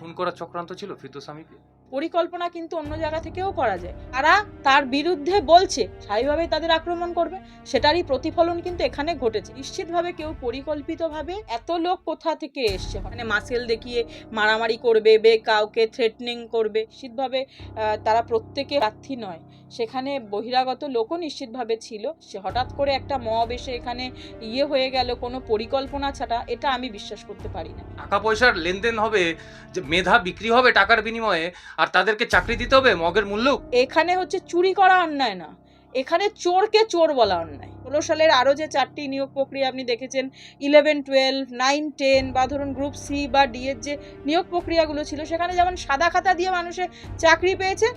খুন করার চক্রান্ত ছিল ফিরদৌস পরিকল্পনা কিন্তু অন্য জায়গা থেকেও করা যায়। তারা তার বিরুদ্ধে বলছে স্বাভাবিকভাবেই তাদের আক্রমণ করবে। সেটারই প্রতিফলন কিন্তু এখানে ঘটেছে। নিশ্চিতভাবে কেউ পরিকল্পিতভাবে এত লোক কোথা থেকে এসছে? মানে মাসেল দেখিয়ে মারামারি করবে বে কাউকে থ্রেটনিং করবে। নিশ্চিতভাবে তারা প্রত্যেকে প্রার্থী নয়। সেখানে বহিরাগত লোকও নিশ্চিতভাবে ছিল। সে হঠাৎ করে একটা মব এসে এখানে ইয়ে হয়ে গেল কোনো পরিকল্পনা ছাড়া এটা আমি বিশ্বাস করতে পারি না। টাকা পয়সার লেনদেন হবে যে মেধা বিক্রি হবে টাকার বিনিময়ে আর তাদেরকে চাকরি দিতে হবে মগের মূল্য? এখানে হচ্ছে চুরি করা অন্যায় না। এখানে চোরকে চোর বলা অন্যায়। ষোলো সালের আরও যে চারটি নিয়োগ প্রক্রিয়া আপনি দেখেছেন ইলেভেন টুয়েলভ নাইন টেন বা ধরুন গ্রুপ সি বা ডি এর যে নিয়োগ প্রক্রিয়াগুলো ছিল, সেখানে যেমন সাদা খাতা দিয়ে মানুষে চাকরি পেয়েছে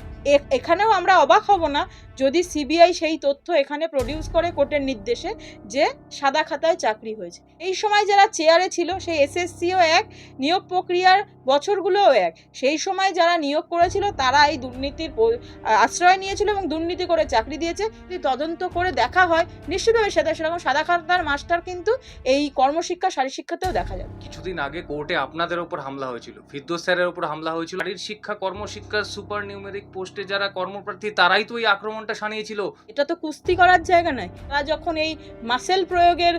এখানেও আমরা অবাক হব না যদি সিবিআই সেই তথ্য এখানে প্রডিউস করে কোর্টের নির্দেশে যে সাদা খাতায় চাকরি হয়েছে। এই সময় যারা চেয়ারে ছিল, সেই এসএসসিও এক, নিয়োগ প্রক্রিয়ার বছরগুলোও এক। সেই সময় যারা নিয়োগ করেছিল, তারা এই দুর্নীতির আশ্রয় নিয়েছিল এবং দুর্নীতি করে চাকরি দিয়েছে। তদন্ত করে দেখা হয় নিশ্চিতভাবে সেটা সেরকম সাদা খাতার মাস্টার কিন্তু এই কর্মশিক্ষা শারীর শিক্ষাতেও দেখা যাবে। কিছুদিন আগে কোর্টে আপনাদের উপর হামলা হয়েছিল। ফিরদৌস স্যারের উপর হামলা হয়েছিল। শারীর শিক্ষা কর্মশিক্ষার সুপার নিউমেরিক পোস্টে যারা কর্মপ্রার্থী তারাই তো এই আক্রমণটা সানিয়েছিল এটা তো কুস্তি করার জায়গা নয়। তারা যখন এই মাসেল প্রয়োগের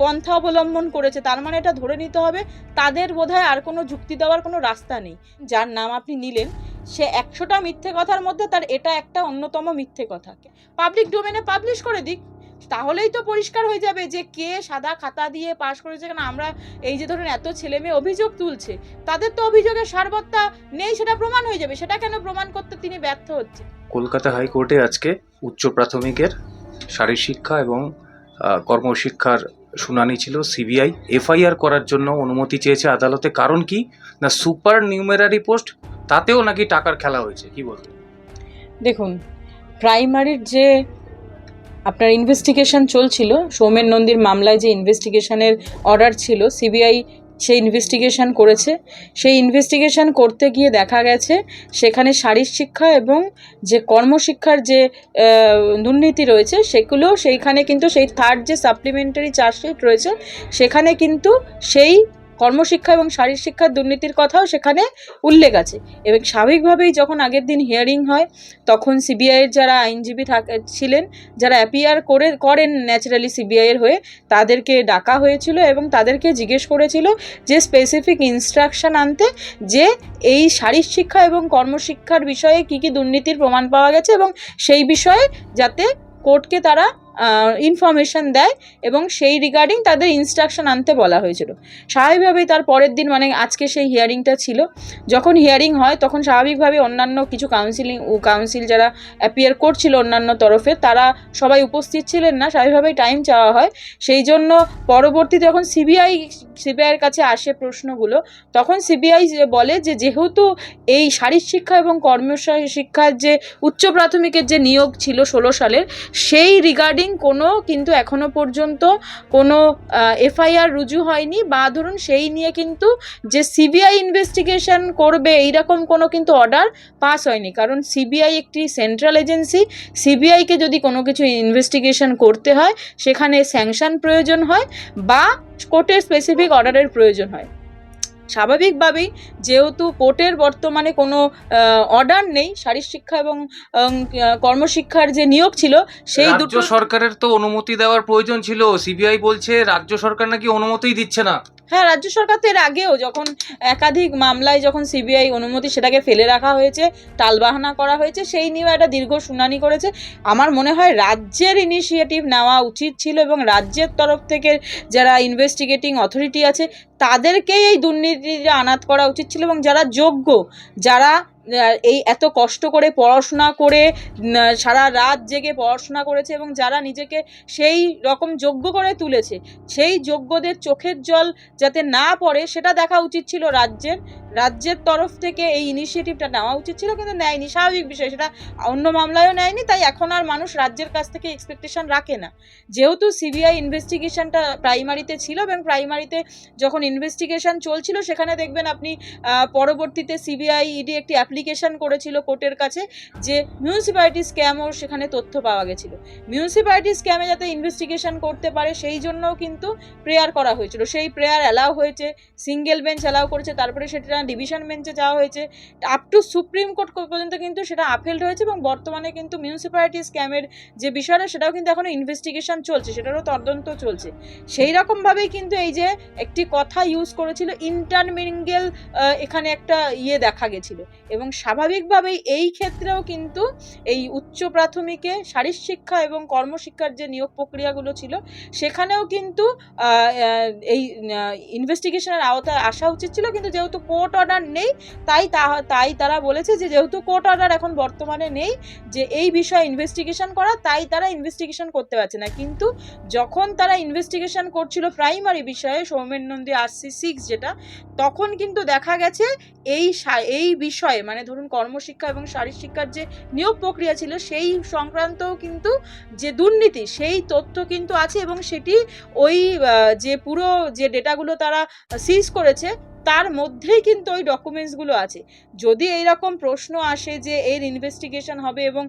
পন্থা অবলম্বন করেছে তার মানে এটা ধরে নিতে হবে তাদের বোধহয় আর কোনো যুক্তি দেওয়ার কোনো রাস্তা নেই। যার নাম আপনি নিলেন সে একশোটা মিথ্যে কথার মধ্যে তার এটা একটা অন্যতম মিথ্যে কথা। পাবলিক ডোমেনে পাবলিশ করে দিক। তাহলেই তো পরিষ্কার হয়ে যাবে যে কে সাদা খাতা দিয়ে পাশ করেছে কেন? আমরা এই যে ধরুন এত ছেলে মেয়ে অভিযোগ তুলছে তাদের তো অভিযোগের সারবত্তা নেই সেটা প্রমাণ হয়ে যাবে। সেটা কেন প্রমাণ করতে তিনি ব্যর্থ হচ্ছে কলকাতা হাইকোর্টে আজকে উচ্চ প্রাথমিকের শারীর শিক্ষা এবং কর্মশিক্ষার শুনানি ছিল সিবিআই। এফআইআর করার জন্য অনুমতি চেয়েছে আদালতে। কারণ কি? না সুপার নিউমেরারি পোস্ট তাতেও নাকি টাকার খেলা হয়েছে। কি বলব দেখুন প্রাইমারির যে আপনার ইনভেস্টিগেশন চলছিল, সৌমেন নন্দীর মামলায় যে ইনভেস্টিগেশনের অর্ডার ছিল সিবিআই সেই ইনভেস্টিগেশন করেছে। সেই ইনভেস্টিগেশন করতে গিয়ে দেখা গেছে, সেখানে শারীর শিক্ষা এবং যে কর্মশিক্ষার যে দুর্নীতি রয়েছে, সেগুলো সেইখানে কিন্তু সেই থার্ড যে সাপ্লিমেন্টারি চার্জশিট রয়েছে, সেখানে কিন্তু সেই কর্মশিক্ষা এবং শারীর শিক্ষার দুর্নীতির কথাও সেখানে উল্লেখ আছে। এবং স্বাভাবিকভাবেই যখন আগের দিন হিয়ারিং হয়, তখন সিবিআইয়ের যারা আইনজীবী থাক, ছিলেন, যারা অ্যাপিয়ার করে, করেন ন্যাচারালি সিবিআইয়ের হয়ে, তাদেরকে ডাকা হয়েছিল এবং তাদেরকে জিজ্ঞেস করেছিল যে স্পেসিফিক ইনস্ট্রাকশন আনতে যে এই শারীর শিক্ষা এবং কর্মশিক্ষার বিষয়ে কি কি দুর্নীতির প্রমাণ পাওয়া গেছে এবং সেই বিষয়ে যাতে কোর্টকে তারা ইনফরমেশন দেয় এবং সেই রিগার্ডিং তাদের ইনস্ট্রাকশন আনতে বলা হয়েছিল। স্বাভাবিকভাবেই তার পরের দিন মানে আজকে সেই হিয়ারিংটা ছিল, যখন হিয়ারিং হয় তখন স্বাভাবিকভাবে অন্যান্য কিছু কাউন্সিলিং কাউন্সিল যারা অ্যাপিয়ার করছিল অন্যান্য তরফে, তারা সবাই উপস্থিত ছিলেন না, স্বাভাবিকভাবেই টাইম চাওয়া হয়। সেই জন্য পরবর্তীতে যখন সিবিআই সিবিআইয়ের কাছে আসে প্রশ্নগুলো, তখন সিবিআই বলে যে, যেহেতু এই শারীর শিক্ষা এবং কর্ম শিক্ষার যে উচ্চ প্রাথমিকের যে নিয়োগ ছিল ষোলো সালের, সেই রিগার্ডিং কোনো কিন্তু এখনও পর্যন্ত কোনো এফআইআর রুজু হয়নি বা ধরুন সেই নিয়ে কিন্তু যে সিবিআই ইনভেস্টিগেশন করবে এইরকম কোনো কিন্তু অর্ডার পাস হয়নি। কারণ সিবিআই একটি সেন্ট্রাল এজেন্সি সিবিআইকে যদি কোনো কিছু ইনভেস্টিগেশন করতে হয়, সেখানে স্যাংশন প্রয়োজন হয় বা কোর্টের স্পেসিফিক অর্ডারের প্রয়োজন হয়। স্বাভাবিকভাবেই যেহেতু কোর্টের বর্তমানে কোনো অর্ডার নেই শারীর শিক্ষা এবং কর্মশিক্ষার যে নিয়োগ ছিল সেই দুটো সরকারের তো অনুমতি দেওয়ার প্রয়োজন ছিল। সিবিআই বলছে রাজ্য সরকার নাকি অনুমতিই দিচ্ছে না। হ্যাঁ রাজ্য সরকার তো এর আগেও যখন একাধিক মামলায় যখন সিবিআই অনুমতি সেটাকে ফেলে রাখা হয়েছে টালবাহানা করা হয়েছে, সেই নিয়েও একটা দীর্ঘ শুনানি করেছে। আমার মনে হয় রাজ্যের ইনিশিয়েটিভ নেওয়া উচিত ছিল এবং রাজ্যের তরফ থেকে যারা ইনভেস্টিগেটিং অথরিটি আছে, তাদেরকেই এই দুর্নীতিটা আনাত করা উচিত ছিল এবং যারা যোগ্য, যারা এই এত কষ্ট করে পড়াশোনা করে সারা রাত জেগে পড়াশোনা করেছে এবং যারা নিজেকে সেই রকম যোগ্য করে তুলেছে, সেই যোগ্যদের চোখের জল যাতে না পড়ে, সেটা দেখা উচিত ছিল রাজ্যের রাজ্যের তরফ থেকে এই ইনিশিয়েটিভটা নেওয়া উচিত ছিল, কিন্তু নেয়নি। স্বাভাবিক বিষয়, সেটা অন্য মামলায়ও নেয়নি, তাই এখন আর মানুষ রাজ্যের কাছ থেকে এক্সপেকটেশন রাখে না। যেহেতু সিবিআই ইনভেস্টিগেশনটা প্রাইমারিতে ছিল, এবং প্রাইমারিতে যখন ইনভেস্টিগেশন চলছিল, সেখানে দেখবেন আপনি পরবর্তীতে সিবিআই ইডি একটি অ্যাপ্লিকেশন করেছিল কোর্টের কাছে, যে মিউনিসিপ্যালিটি স্ক্যামও সেখানে তথ্য পাওয়া গেছিল। মিউনিসিপ্যালিটি স্ক্যামে যাতে ইনভেস্টিগেশন করতে পারে, সেই জন্যও কিন্তু প্রেয়ার করা হয়েছিল। সেই প্রেয়ার অ্যালাউ হয়েছে সিঙ্গেল বেঞ্চ অ্যালাউ করেছে, তারপরে সেটা ডিভিশন বেঞ্চে যাওয়া হয়েছে। আপ টু সুপ্রিম কোর্ট পর্যন্ত কিন্তু সেটা আপহেল্ড হয়েছে এবং বর্তমানে কিন্তু মিউনিসিপ্যালিটি স্ক্যামের যে বিষয়টা, সেটাও কিন্তু এখনও ইনভেস্টিগেশন চলছে, সেটারও তদন্ত চলছে। সেই রকমভাবেই কিন্তু এই যে একটি কথা ইউজ করেছিল ইন্টারমিঙ্গেল এখানে একটা ইয়ে দেখা গেছিল। এবং স্বাভাবিকভাবেই এই ক্ষেত্রেও কিন্তু এই উচ্চ প্রাথমিকে শারীর শিক্ষা এবং কর্মশিক্ষার যে নিয়োগ প্রক্রিয়াগুলো ছিল, সেখানেও কিন্তু এই ইনভেস্টিগেশনের আওতায় আসা উচিত ছিল। কিন্তু যেহেতু কোর্ট অর্ডার নেই। তাই তাই তারা বলেছে যে যেহেতু কোর্ট অর্ডার এখন বর্তমানে নেই, যে এই বিষয়ে ইনভেস্টিগেশন করা, তাই তারা ইনভেস্টিগেশন করতে পারছে না। কিন্তু যখন তারা ইনভেস্টিগেশন করছিল প্রাইমারি বিষয়ে, সৌমেন নন্দী আরসি সিক্স যেটা, তখন কিন্তু দেখা গেছে এই এই বিষয়ে মানে ধরুন কর্মশিক্ষা এবং শারীর শিক্ষার যে নিয়োগ প্রক্রিয়া ছিল, সেই সংক্রান্তও কিন্তু যে দুর্নীতি, সেই তথ্য কিন্তু আছে এবং সেটি ওই যে পুরো যে ডেটাগুলো তারা সিজ করেছে তার মধ্যেই কিন্তু ওই ডকুমেন্টসগুলো আছে। যদি এই রকম প্রশ্ন আসে যে এর ইনভেস্টিগেশন হবে এবং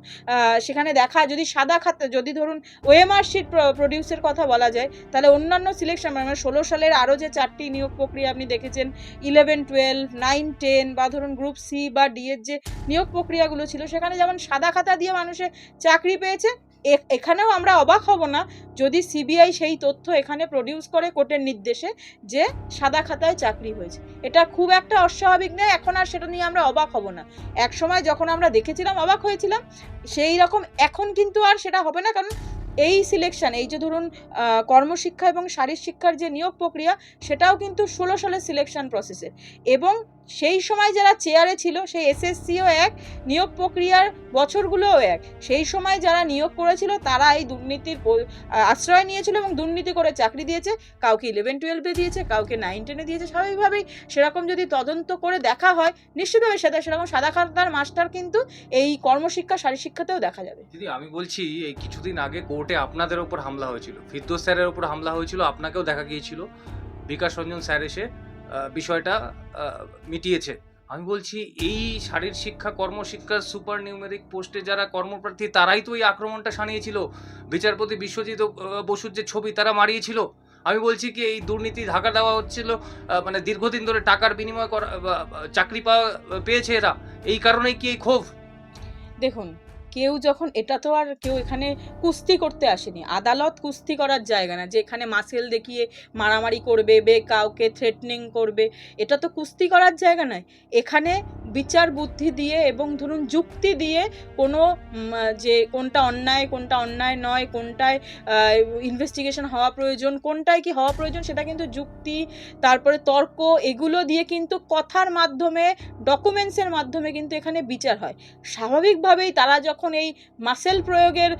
সেখানে দেখা, যদি সাদা খাতা, যদি ধরুন ওএমআর শিট প্রডিউসের কথা বলা যায়, তাহলে অন্যান্য সিলেকশন মানে ষোলো সালের আরও যে চারটি নিয়োগ প্রক্রিয়া আপনি দেখেছেন ইলেভেন টুয়েলভ নাইন টেন বা ধরুন গ্রুপ সি বা ডি এর যে নিয়োগ প্রক্রিয়াগুলো ছিল, সেখানে যেমন সাদা খাতা দিয়ে মানুষে চাকরি পেয়েছে এখানেও আমরা অবাক হব না যদি সিবিআই সেই তথ্য এখানে প্রডিউস করে কোর্টের নির্দেশে যে সাদা খাতায় চাকরি হয়েছে। এটা খুব একটা অস্বাভাবিক নয়, এখন আর সেটা নিয়ে আমরা অবাক হব না। এক সময় যখন আমরা দেখেছিলাম, অবাক হয়েছিলাম, সেই রকম এখন কিন্তু আর সেটা হবে না, কারণ এই সিলেকশন এই যে ধরুন কর্মশিক্ষা এবং শারীর শিক্ষার যে নিয়োগ প্রক্রিয়া, সেটাও কিন্তু ষোলো সালের সিলেকশন প্রসেসের এবং সেই সময় যারা চেয়ারে ছিল, সেই এসএসসিও এক, নিয়োগ প্রক্রিয়ার বছরগুলোও এক। সেই সময় যারা নিয়োগ করেছিল, তারা এই দুর্নীতির আশ্রয় নিয়েছিল এবং দুর্নীতি করে চাকরি দিয়েছে। কাউকে ইলেভেন টুয়েলভে দিয়েছে, কাউকে নাইন টেনে দিয়েছে। স্বাভাবিকভাবেই সেরকম যদি তদন্ত করে দেখা হয়, নিশ্চিতভাবে সেটা সেরকম সাদা খাতার মাস্টার কিন্তু এই কর্মশিক্ষা শারীর শিক্ষাতেও দেখা যাবে। দিদি, আমি বলছি, এই কিছুদিন আগে কোর্টে আপনাদের ওপর হামলা হয়েছিল। ফিরদোস স্যারের ওপর হামলা হয়েছিল, আপনাকেও দেখা গিয়েছিল। বিকাশ রঞ্জন স্যার এসে বিষয়টা মিটিয়েছে। আমি বলছি, এই শারীর শিক্ষা কর্মশিক্ষার সুপার নিউমেরিক পোস্টে যারা কর্মপ্রার্থী, তারাই তো এই আক্রমণটা সানিয়েছিল বিচারপতি বিশ্বজিৎ বসুর যে ছবি, তারা মারিয়েছিল। আমি বলছি কি, এই দুর্নীতি ঢাকা দেওয়া হচ্ছিল মানে দীর্ঘদিন ধরে টাকার বিনিময় করা চাকরি পাওয়া, পেয়েছে এরা। এই কারণেই কি এই ক্ষোভ? দেখুন কেউ যখন, এটা তো আর কেউ এখানে কুস্তি করতে আসেনি। আদালত কুস্তি করার জায়গা না, যে এখানে মাসেল দেখিয়ে মারামারি করবে বে, কাউকে থ্রেটনিং করবে, এটা তো কুস্তি করার জায়গা নয়। এখানে বিচার বুদ্ধি দিয়ে এবং ধরুন যুক্তি দিয়ে কোনো যে কোনটা অন্যায় কোনটা অন্যায় নয়, কোনটায় ইনভেস্টিগেশন হওয়া প্রয়োজন, কোনটায় কি হওয়া প্রয়োজন, সেটা কিন্তু যুক্তি, তারপরে তর্ক, এগুলো দিয়ে কিন্তু কথার মাধ্যমে ডকুমেন্টসের মাধ্যমে কিন্তু এখানে বিচার হয়। স্বাভাবিকভাবেই তারা যখন এই মাসেল প্রয়োগের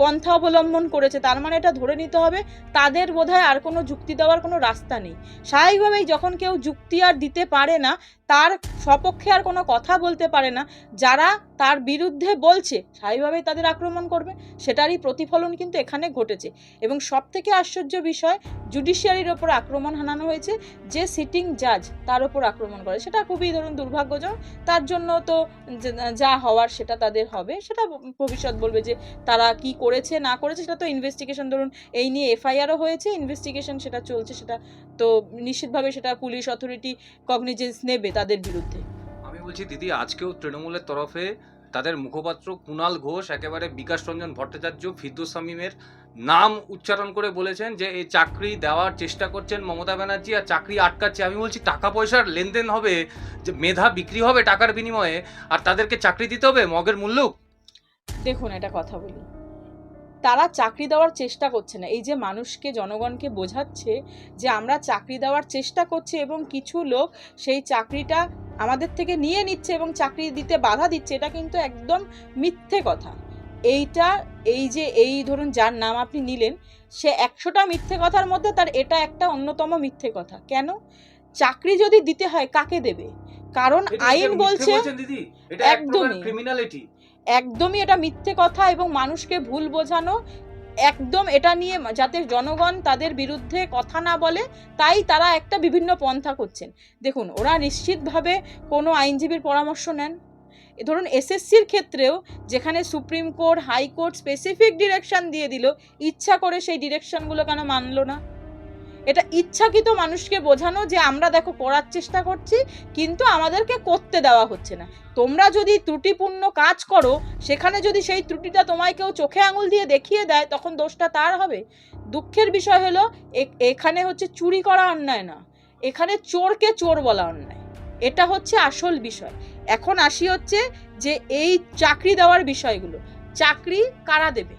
পন্থা অবলম্বন করেছে, তার মানে এটা ধরে নিতে হবে, তাদের বোধহয় আর কোনো যুক্তি দেওয়ার কোনো রাস্তা নেই। স্বাভাবিকভাবেই যখন কেউ যুক্তি আর দিতে পারে না তার সপক্ষে আর কোনো কথা বলতে পারে না। যারা তার বিরুদ্ধে বলছে, স্বাভাবিকভাবেই তাদের আক্রমণ করবে। সেটারই প্রতিফলন কিন্তু এখানে ঘটেছে। এবং সব থেকে আশ্চর্য বিষয়, জুডিশিয়ারির ওপর আক্রমণ হানানো হয়েছে। যে সিটিং জাজ তার ওপর আক্রমণ করে। সেটা খুবই ধরুন দুর্ভাগ্যজনক। তার জন্য তো যা হওয়ার সেটা তাদের হবে। সেটা ভবিষ্যৎ বলবে যে তারা কি করেছে, না করেছে, সেটা তো ইনভেস্টিগেশন ধরুন এই নিয়ে এফআইআরও হয়েছে ইনভেস্টিগেশন সেটা চলছে, সেটা তো নিশ্চিতভাবে সেটা পুলিশ অথরিটি কগনিজেন্স নেবে। তাদের বিরুদ্ধে। আমি বলছি দিদি আজকেও তৃণমূলের তরফে তাদের মুখপাত্র কুণাল ঘোষ একেবারে বিকাশ রঞ্জন ভট্টাচার্য ফিরদুস শামীমের নাম উচ্চারণ করে বলেছেন যে এই চাকরি দেওয়ার চেষ্টা করছেন মমতা ব্যানার্জি আর চাকরি আটকাচ্ছে। আমি বলছি টাকা পয়সার লেনদেন হবে যে মেধা বিক্রি হবে টাকার বিনিময়ে আর তাদেরকে চাকরি দিতে হবে মগের মূল্য দেখুন এটা কথা বলি। তারা চাকরি দেওয়ার চেষ্টা করছে না। এই যে মানুষকে জনগণকে বোঝাচ্ছে যে আমরা চাকরি দেওয়ার চেষ্টা করছি এবং কিছু লোক সেই চাকরিটা আমাদের থেকে নিয়ে নিচ্ছে এবং চাকরি দিতে বাধা দিচ্ছে এটা কিন্তু একদম মিথ্যে কথা। এইটা এই যে এই ধরুন যার নাম আপনি নিলেন সে একশোটা মিথ্যে কথার মধ্যে তার এটা একটা অন্যতম মিথ্যে কথা। কেন? চাকরি যদি দিতে হয় কাকে দেবে? কারণ আইন বলছে একদমই। ক্রিমিনালিটি একদমই এটা মিথ্যে কথা এবং মানুষকে ভুল বোঝানো, একদম এটা নিয়ে যাতে জনগণ তাদের বিরুদ্ধে কথা না বলে, তাই তারা একটা বিভিন্ন পন্থা করছেন। দেখুন, ওরা নিশ্চিতভাবে কোনো আইনজীবীর পরামর্শ নেন। ধরুন, এসএসসির ক্ষেত্রেও যেখানে supreme court, high court specific direction দিয়ে দিল, ইচ্ছা করে সেই ডিরেকশনগুলো কেন মানলো না? এটা ইচ্ছাকৃত মানুষকে বোঝানো যে আমরা দেখো করার চেষ্টা করছি, কিন্তু আমাদেরকে করতে দেওয়া হচ্ছে না। তোমরা যদি ত্রুটিপূর্ণ কাজ করো, সেখানে যদি সেই ত্রুটিটা তোমায় কেউ চোখে আঙুল দিয়ে দেখিয়ে দেয়, তখন দোষটা তার হবে। দুঃখের বিষয় হলো এখানে হচ্ছে চুরি করা অন্যায় না। এখানে চোরকে চোর বলা অন্যায়। এটা হচ্ছে আসল বিষয়। এখন আসি হচ্ছে যে এই চাকরি দেওয়ার বিষয়গুলো। চাকরি কারা দেবে?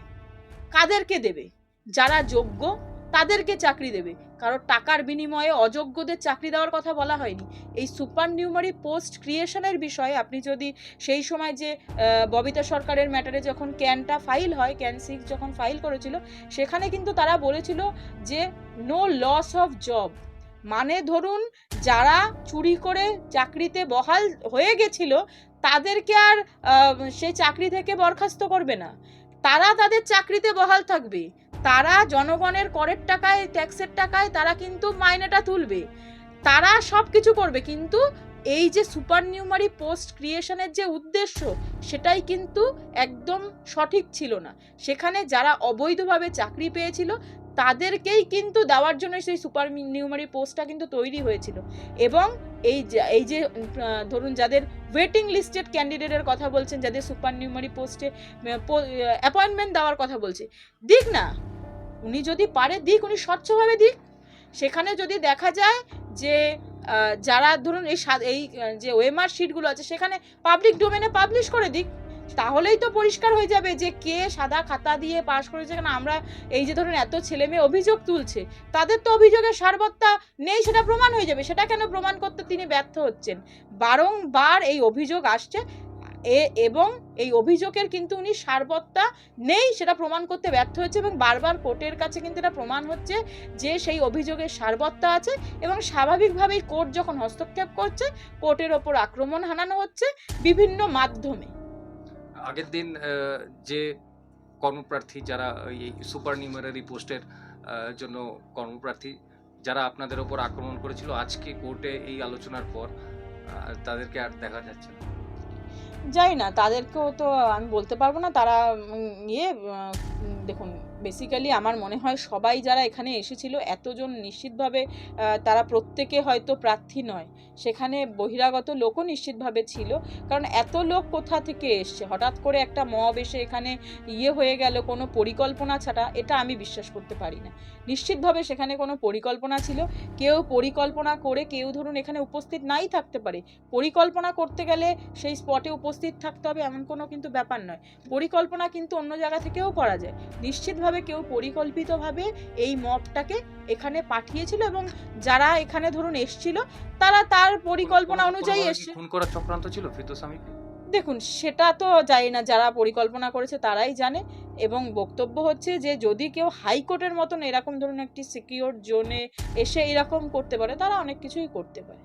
কাদেরকে দেবে? যারা যোগ্য তাদেরকে চাকরি দেবে। কারণ টাকার বিনিময়ে অযোগ্যদের চাকরি দেওয়ার কথা বলা হয়নি। এই সুপার নিউমারি পোস্ট ক্রিয়েশনের বিষয়ে আপনি যদি সেই সময় যে ববিতা সরকারের ম্যাটারে যখন ক্যানটা ফাইল হয়, ক্যান সিক্স যখন ফাইল করেছিল, সেখানে কিন্তু তারা বলেছিল যে, নো লস অফ জব। মানে ধরুন, যারা চুরি করে চাকরিতে বহাল হয়ে গেছিল, তাদেরকে আর সে চাকরি থেকে বরখাস্ত করবে না। তারা তাদের চাকরিতে বহাল থাকবে। তারা জনগণের করের টাকায়, ট্যাক্সের টাকায় তারা কিন্তু মাইনেটা তুলবে। তারা সব কিছু করবে, কিন্তু এই যে সুপার নিউমারি পোস্ট ক্রিয়েশনের যে উদ্দেশ্য, সেটাই কিন্তু একদম সঠিক ছিল না। সেখানে যারা অবৈধভাবে চাকরি পেয়েছিল, তাদেরকেই কিন্তু দেওয়ার জন্য সেই সুপার নিউমারি পোস্টটা কিন্তু তৈরি হয়েছিল। এবং এই এই যে ধরুন যাদের ওয়েটিং লিস্টেড ক্যান্ডিডেটের কথা বলছেন, যাদের সুপার নিউমারি পোস্টে অ্যাপয়েন্টমেন্ট দেওয়ার কথা বলছে, দিক না। উনি যদি পারে দিক, উনি স্বচ্ছভাবে দিক। সেখানে যদি দেখা যায় যে যারা ধরুন এই এই যে ওয়েমার শিটগুলো আছে, সেখানে পাবলিক ডোমেনে পাবলিশ করে দিক, তাহলেই তো পরিষ্কার হয়ে যাবে যে কে সাদা খাতা দিয়ে পাশ করেছে। কেন আমরা এই যে ধরুন এত ছেলে মেয়ে অভিযোগ তুলছে, তাদের তো অভিযোগের সারবত্তা নেই, সেটা প্রমাণ হয়ে যাবে। সেটা কেন প্রমাণ করতে তিনি ব্যর্থ হচ্ছেন? বারংবার এই অভিযোগ আসছে এ এবং এই অভিযোগের কিন্তু উনি সারবত্তা নেই, সেটা প্রমাণ করতে ব্যর্থ হয়েছে এবং বারবার কোর্টের কাছে কিন্তু এটা প্রমাণ হচ্ছে যে সেই অভিযোগের সারবত্তা আছে এবং স্বাভাবিকভাবেই কোর্ট যখন হস্তক্ষেপ করছে, কোর্টের ওপর আক্রমণ হানানো হচ্ছে বিভিন্ন মাধ্যমে। আগের দিন যে কর্মপ্রার্থী যারা এই সুপার নিউমারি পোস্টের জন্য কর্মপ্রার্থী যারা আপনাদের ওপর আক্রমণ করেছিল, আজকে কোর্টে এই আলোচনার পর তাদেরকে আর দেখা যাচ্ছে না। যাই না তাদেরকেও তো আমি বলতে পারব না তারা ইয়ে দেখুন বেসিক্যালি আমার মনে হয় সবাই যারা এখানে এসেছিল এতজন নিশ্চিতভাবে তারা প্রত্যেকে হয়তো প্রার্থী নয়। সেখানে বহিরাগত লোকও নিশ্চিতভাবে ছিল। কারণ এত লোক কোথা থেকে এসছে? হঠাৎ করে একটা মব এসে এখানে ইয়ে হয়ে গেল কোনো পরিকল্পনা ছাড়া, এটা আমি বিশ্বাস করতে পারি না। নিশ্চিতভাবে সেখানে কোনো পরিকল্পনা ছিল। কেউ পরিকল্পনা করে, কেউ ধরুন এখানে উপস্থিত নাই থাকতে পারে। পরিকল্পনা করতে গেলে সেই স্পটে উপস্থিত থাকতে হবে এমন কোনো কিন্তু ব্যাপার নয়। পরিকল্পনা কিন্তু অন্য জায়গা থেকেও করা যায়। নিশ্চিতভাবে কেউ পরিকল্পিতভাবে এই মবটাকে এখানে পাঠিয়েছিল এবং যারা এখানে ধরুন এসছিল তারা তার পরিকল্পনা অনুযায়ী এসছে খুন করার চক্রান্ত ছিল ফিতোসামিকে দেখুন সেটা তো জানি না যারা পরিকল্পনা করেছে তারাই জানে এবং বক্তব্য হচ্ছে যে যদি কেউ হাইকোর্টের মতন এরকম ধরুন একটি সিকিওর জোনে এসে এরকম করতে পারে তারা অনেক কিছুই করতে পারে।